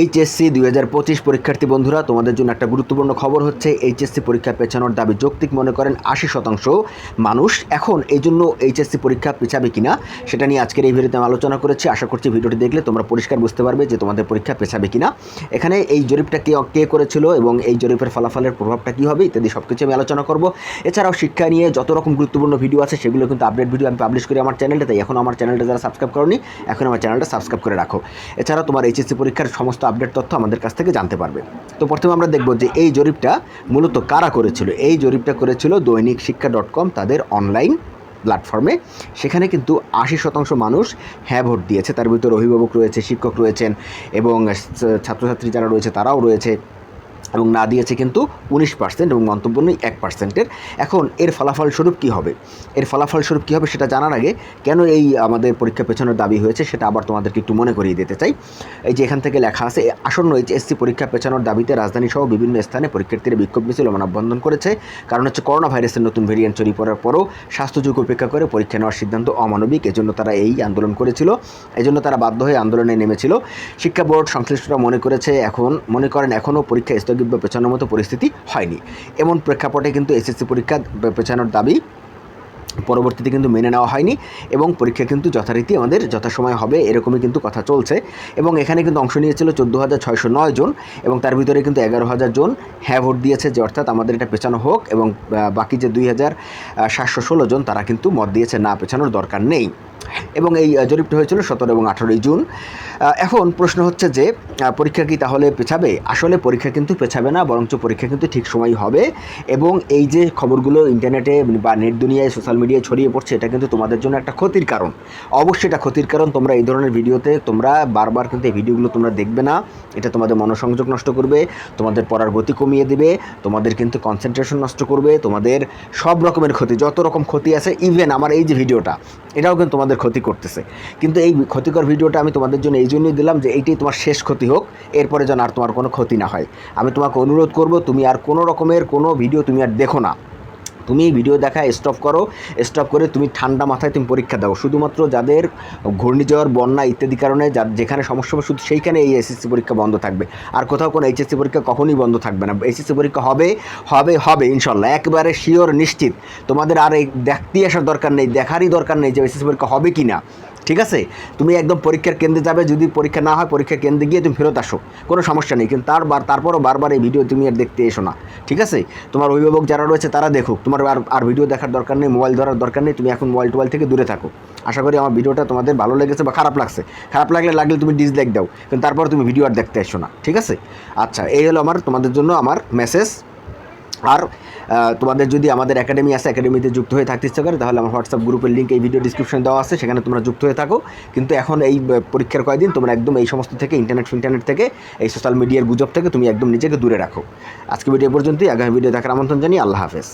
HSC দুই হাজার পঁচিশ পরীক্ষার্থী বন্ধুরা, তোমাদের জন্য একটা গুরুত্বপূর্ণ খবর হচ্ছে, এইচএসসি পরীক্ষা পেছানোর দাবি যৌক্তিক মনে করেন আশি শতাংশ মানুষ। এখন এই জন্য এইচএসসি পরীক্ষা পেছাবে কিনা, সেটা নিয়ে আজকের এই ভিডিওতে আমি আলোচনা করেছি। আশা করছি ভিডিওটি দেখলে তোমরা পরিষ্কার বুঝতে পারবে যে তোমাদের পরীক্ষা পেছাবে কিনা। এখানে এই জরিপটা কে কে করেছিল এবং এই জরিপের ফলাফলের প্রভাবটা কী হবে ইত্যাদি সব কিছু আমি আলোচনা করব। এছাড়াও শিক্ষা নিয়ে যত রকম গুরুত্বপূর্ণ ভিডিও আছে, সেগুলো কিন্তু আপডেট ভিডিও আমি পাবলিশ করি আমার চ্যানেলটা তাই এখন আমার চ্যানেলটা যারা সাবস্ক্রাইব করনি, এখন আমার চ্যানেলটা সাবস্ক্রাইব করে রাখো। এছাড়াও তোমার এইচএসসি পরীক্ষার সমস্ত আপডেট তথ্য আমাদের কাছ থেকে জানতে পারবে। তো প্রথমে আমরা দেখব যে এই জরিপটা মূলত কারা করেছিল? এই জরিপটা করেছিল দৈনিক শিক্ষা ডট কম তাদের অনলাইন প্ল্যাটফর্মে সেখানে কিন্তু আশি শতাংশ মানুষ হ্যাঁ ভোট দিয়েছে। তার ভিতরে অভিভাবক রয়েছে, শিক্ষক রয়েছেন এবং ছাত্রছাত্রী যারা রয়েছে তারাও রয়েছে। এবং না দিয়েছে কিন্তু উনিশ পার্সেন্ট এবং মন্তব্য নেই এক পার্সেন্টের এখন এর ফলাফল স্বরূপ কী হবে? এর ফলাফল স্বরূপ কী হবে সেটা জানার আগে কেন এই আমাদের পরীক্ষা পেছানোর দাবি হয়েছে সেটা আবার তোমাদেরকে একটু মনে করিয়ে দিতে চাই। এই যে এখান থেকে লেখা আছে আসন্ন এইচএসসি পরীক্ষা পেছানোর দাবিতে রাজধানী সহ বিভিন্ন স্থানে পরীক্ষার্থীরা বিক্ষোভ মিছিল মানববন্ধন করেছে। কারণ হচ্ছে করোনা ভাইরাসের নতুন ভেরিয়েন্ট ছড়িয়ে পড়ার পরও স্বাস্থ্যযোগ উপেক্ষা করে পরীক্ষা নেওয়ার সিদ্ধান্ত অমানবিক। এজন্য তারা এই আন্দোলন করেছিল। এজন্য তারা বাধ্য হয়ে আন্দোলনে নেমেছিল। শিক্ষা বোর্ড সংশ্লিষ্টরা মনে করেছে এখন, মনে করেন এখনও পরীক্ষা স্থগিত বা পেছানোর মতো পরিস্থিতি হয়নি। এমন প্রেক্ষাপটে কিন্তু এসএসসি পরীক্ষা পেছানোর দাবি পরবর্তীতে কিন্তু মেনে নেওয়া হয়নি এবং পরীক্ষা কিন্তু যথারীতি আমাদের যথাসময় হবে এরকমই কিন্তু কথা চলছে এবং এখানে কিন্তু অংশ নিয়েছিল চোদ্দ হাজার ছয়শো নয় জন এবং তার ভিতরে কিন্তু এগারো হাজার জন হ্যাঁ ভোট দিয়েছে যে অর্থাৎ আমাদের এটা পেছানো হোক এবং বাকি যে দুই হাজার সাতশো ষোলো জন তারা কিন্তু মত দিয়েছে না পেছানোর দরকার নেই। এবং এই জরিপটা হয়েছিল সতেরো এবং আঠেরোই জুন। এখন প্রশ্ন হচ্ছে যে পরীক্ষা কি তাহলে পেছাবে? আসলে পরীক্ষা কিন্তু পেছাবে না, বরঞ্চ পরীক্ষা কিন্তু ঠিক সময় হবে। এবং এই যে খবরগুলো ইন্টারনেটে বা নেট দুনিয়ায়, সোশ্যাল মিডিয়ায় ছড়িয়ে পড়ছে, এটা কিন্তু তোমাদের জন্য একটা ক্ষতির কারণ। অবশ্যই এটা ক্ষতির কারণ। তোমরা এই ধরনের ভিডিওতে তোমরা বারবার কিন্তু এই ভিডিওগুলো তোমরা দেখবে না। এটা তোমাদের মনোসংযোগ নষ্ট করবে, তোমাদের পড়ার গতি কমিয়ে দেবে, তোমাদের কিন্তু কনসেন্ট্রেশন নষ্ট করবে, তোমাদের সব রকমের ক্ষতি, যত রকম ক্ষতি আছে ইভেন আমার এই যে ভিডিওটা এটাও কিন্তু তোমাদের ক্ষতি করতেছে। কিন্তু এই ক্ষতিকর ভিডিওটা আমি তোমাদের জন্য এই জন্যই দিলাম যে এইটাই তোমার শেষ ক্ষতি হোক, এরপরে যেন আর তোমার কোনো ক্ষতি না হয়। আমি তোমাকে অনুরোধ করব, তুমি আর কোনো রকমের কোনো ভিডিও তুমি আর দেখো না। তুমি ভিডিও দেখা স্টপ করো স্টপ করে তুমি ঠান্ডা মাথায় তুমি পরীক্ষা দাও। শুধুমাত্র যাদের ঘূর্ণিঝড়, বন্যা ইত্যাদি কারণে যা যেখানে সমস্যা হবে, শুধু সেইখানে এই এসএসসি পরীক্ষা বন্ধ থাকবে। আর কোথাও কোনো এইচএসসি পরীক্ষা কখনোই বন্ধ থাকবে না। এইচএসসি পরীক্ষা হবে হবে হবে ইনশাল্লাহ একবারে শিওর নিশ্চিত। তোমাদের আর এই দেখতেই আসার দরকার নেই, দেখারই দরকার নেই যে এসএসসি পরীক্ষা হবে কি না ঠিক আছে? তুমি একদম পরীক্ষার কেন্দ্রে যাবে, যদি পরীক্ষা না হয়, পরীক্ষার কেন্দ্রে গিয়ে তুমি ফেরত আসো। কোনো সমস্যা নেই, কিন্তু তারবার, তারপরও বারবার এই ভিডিও তুমি আর দেখতে এসো না। ঠিক আছে? তোমার অভিভাবক যারা রয়েছে, তারা দেখুক। তোমার আর আর ভিডিও দেখার দরকার নেই, মোবাইল ধরার দরকার নেই, তুমি এখন মোবাইল টোবাইল থেকে দূরে থাকো। আশা করি আমার ভিডিওটা তোমাদের ভালো লেগেছে বা খারাপ লাগছে। খারাপ লাগলে লাগলে তুমি ডিসলাইক দাও, কিন্তু তারপর তুমি ভিডিও আর দেখতে এসো না। ঠিক আছে? আচ্ছা এই হলো আমার, তোমাদের জন্য আমার মেসেজ আর তোমাদের যদি আমাদের একাডেমি আছে একাডেমিতে যুক্ত হয়ে থাকতে ইচ্ছা করে, তাহলে আমার হোয়াটসঅ্যাপ গ্রুপের লিঙ্ক এই ভিডিও ডিসক্রিপশন দেওয়া আছে, সেখানে তোমরা যুক্ত হয়ে থাকো। কিন্তু এখন এই পরীক্ষার কয়েকদিন তোমরা একদম এই সমস্ত থেকে ইন্টারনেট ইন্টারনেট থেকে, এই সোশ্যাল মিডিয়ার গুজব থেকে, তুমি একদম নিজেকে দূরে রাখো। আজকে ভিডিও পর্যন্তই, আগামী ভিডিও দেখার আমন্ত্রণ জানিয়ে আল্লাহ হাফেজ।